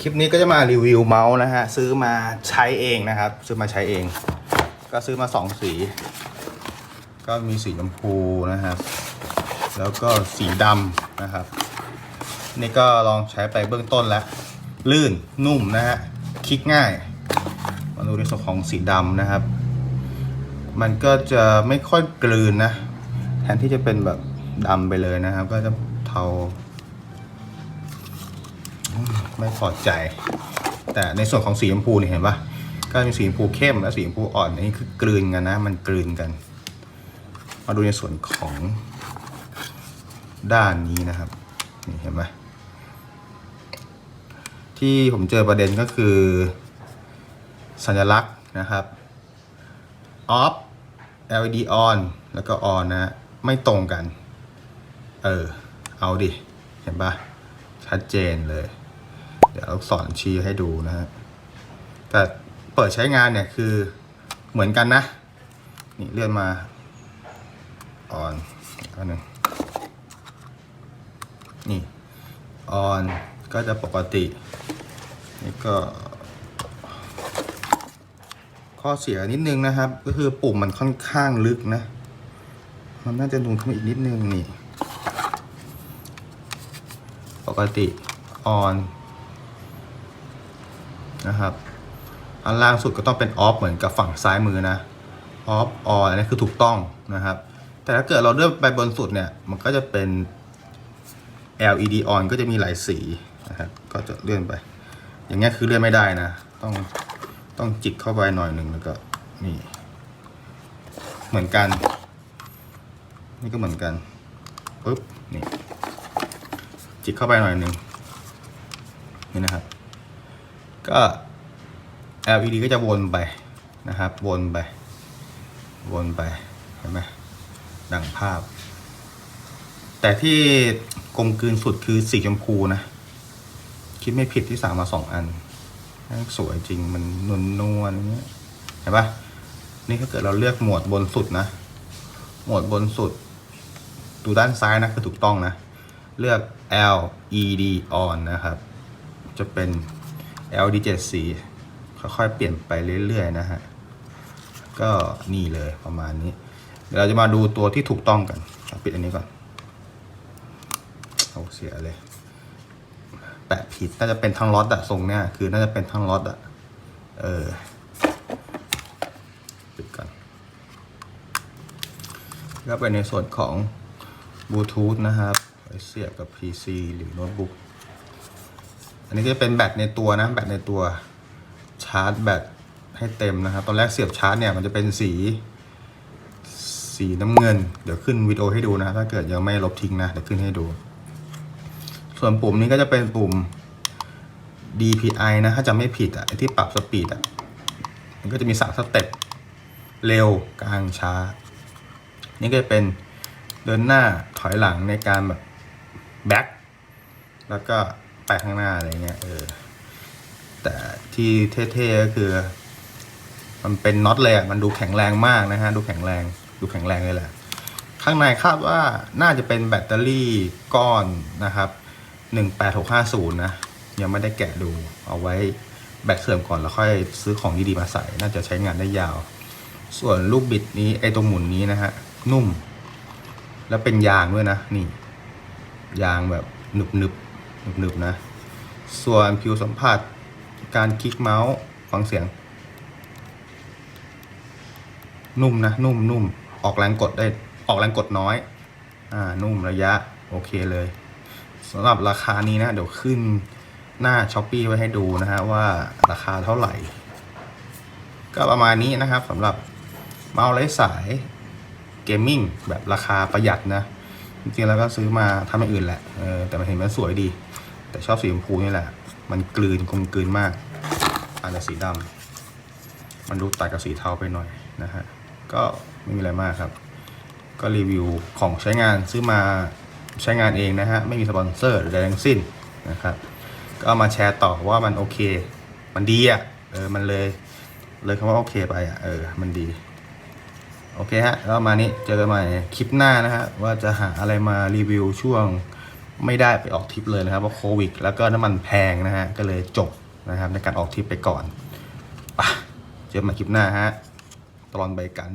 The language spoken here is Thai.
คลิปนี้ก็จะมารีวิวเมาส์นะฮะ ซื้อมาใช้เองนะครับ ซื้อมาใช้เอง ก็ซื้อมาสองสี ก็มีสีชมพูนะครับ แล้วก็สีดำนะครับ นี่ก็ลองใช้ไปเบื้องต้นแล้ว ลื่นนุ่มนะฮะคลิกง่ายมาดูในส่วนของสีดำนะครับ มันก็จะไม่ค่อยกลืนนะ แทนที่จะเป็นแบบดำไปเลยนะครับ ก็จะเทา ไม่พอใจ แต่ในส่วนของสีชมพูเนี่ยเห็นปะก็มีสีชมพูเข้มและสีชมพูอ่อนนนี้คือกลืนกันนะ มันกลืนกัน มาดูในส่วนของด้านนี้นะครับนี่เห็นไหมที่ผมเจอประเด็นก็คือ สัญลักษณ์นะครับ off LED on แล้วก็ on นะไม่ตรงกัน เออ เอาดิ เห็นปะชัดเจนเลย เดี๋ยวเราสอนชี้ให้ดูนะฮะแต่เปิดใช้งานเนี่ยคือเหมือนกันนะ นี่เลื่อนมา on อันหนึ่งนี่ on ก็จะปกตินี่ก็ ข้อเสียนิดนึงนะครับ ก็คือปุ่มมันค่อนข้างลึกนะ มันน่าจะนูนขึ้นอีกนิดนึงนี่ ปกติ on น นะครับอันล่างสุดก็ต้องเป็น off เหมือนกับฝั่งซ้ายมือนะ off on อันนี้คือถูกต้องนะครับ แต่ถ้าเกิดเราเลื่อนไปบนสุดเนี่ยมันก็จะเป็น LED on ก็จะมีหลายสีนะครับก็จะเลื่อนไป อย่างเงี้ยคือเลื่อนไม่ได้นะ ต้องต้องจิกเข้าไปหน่อยหนึ่งแล้วก็นี่ เหมือนกัน นี่ก็เหมือนกันปุ๊บนี่จิกเข้าไปหน่อยหนึ่งนี่นะครับ ก็ LED ก็จะวนไปนะครับ วนไป วนไป เห็นไหมดังภาพ แต่ที่กลมกลืนสุดคือสีชมพูนะ คิดไม่ผิดที่สั่งมาสองอัน สวยจริงมันนวลนวลๆอย่างเงี้ยเห็นปะนี่ถ้าเกิดเราเลือกหมวดบนสุดนะ หมวดบนสุด ดูด้านซ้ายนะคือถูกต้องนะ เลือก LED on นะครับ จะเป็น LD 7สีค่อยๆเปลี่ยนไปเรื่อยๆนะฮะ ก็นี่เลยประมาณนี้ เดี๋ยวเราจะมาดูตัวที่ถูกต้องกัน ปิดอันนี้ก่อนเอาเสียเลย แปะผิดน่าจะเป็นทั้งล็อตอะทรงเนี้ยคือน่าจะเป็นทั้งล็อตอะเออปิดก่อนก็เป็นในส่วนของบลูทูธนะครับเสียบกับ PC หรือโน้ตบุ๊ก อันนี้ก็จะเป็นแบตในตัวนะ แบตในตัวชาร์จแบตให้เต็มนะครับ ตอนแรกเสียบชาร์จเนี่ยมันจะเป็นสี สีน้ำเงิน เดี๋ยวขึ้นวิดีโอให้ดูนะ ถ้าเกิดยังไม่ลบทิ้งนะ เดี๋ยวขึ้นให้ดู ส่วนปุ่มนี้ก็จะเป็นปุ่ม DPI นะ ถ้าจำไม่ผิดอะไอที่ปรับสปีดอะ มันก็จะมีสามสเต็ป เร็ว กลาง ช้า นี่ก็จะเป็นเดินหน้าถอยหลังในการแบบแบ็คแล้วก็ ข้างหน้าอะไรเงี้ยเออแต่ที่เท่ๆก็คือ มันเป็นน็อตเลยมันดูแข็งแรงมากนะฮะ ดูแข็งแรงดูแข็งแรงเลยแหละ ข้างในคาดว่าน่าจะเป็นแบตเตอรี่ก้อนนะครับ18650 นะ ยังไม่ได้แกะดูเอาไว้แบตเสื่อมก่อนแล้วค่อยซื้อของดีๆมาใส่ น่าจะใช้งานได้ยาว ส่วนลูกบิดนี้ไอตรงหมุนนี้นะฮะ นุ่ม แล้วเป็นยางด้วยนะ นี่ ยางแบบหนึบ หนึบหนึบหนึบๆนะ ส่วนผิวสัมผัสการคลิกเมาส์ฟังเสียง นุ่มนะ นุ่มนุ่มออกแรงกดได้ออกแรงกดน้อย อ่า นุ่มระยะ โอเคเลยสำหรับราคานี้นะ เดี๋ยวขึ้นหน้าช้อปปีไว้ให้ดูนะฮะว่าราคาเท่าไหร่ ก็ประมาณนี้นะครับสำหรับเมาส์ไร้สายเกมมิ่งแบบราคาประหยัดนะ จริงๆแล้วก็ซื้อมาทำอย่างอื่นแหละออแต่มันเห็นมันสวยดี แต่ชอบสีชมพูนี่แหละ มันกลืนกลมกลืนมากอันแต่สีดำมันดูตัดกับสีเทาไปหน่อยนะฮะก็ไม่มีอะไรมากครับ ก็รีวิวของใช้งานซื้อมาใช้งานเองนะฮะไม่มีสปอนเซอร์หรือใดทั้งสิ้นนะครับก็เอามาแชร์ต่อว่ามันโอเค มันดีอะเออมันเลยเลยคำว่าโอเคไปอะเออมันดี โอเคฮะแล้วมานี้เจอกันใหม่คลิปหน้านะฮะว่าจะหาอะไรมารีวิวช่วง ไม่ได้ไปออกทริปเลยนะครับเพราะโควิด แล้วก็น้ำมันแพงนะฮะก็เลยจบนะครับในการออกทริปไปก่อนไปะเจอกันใหม่คลิปหน้าฮะตลอนไปกัน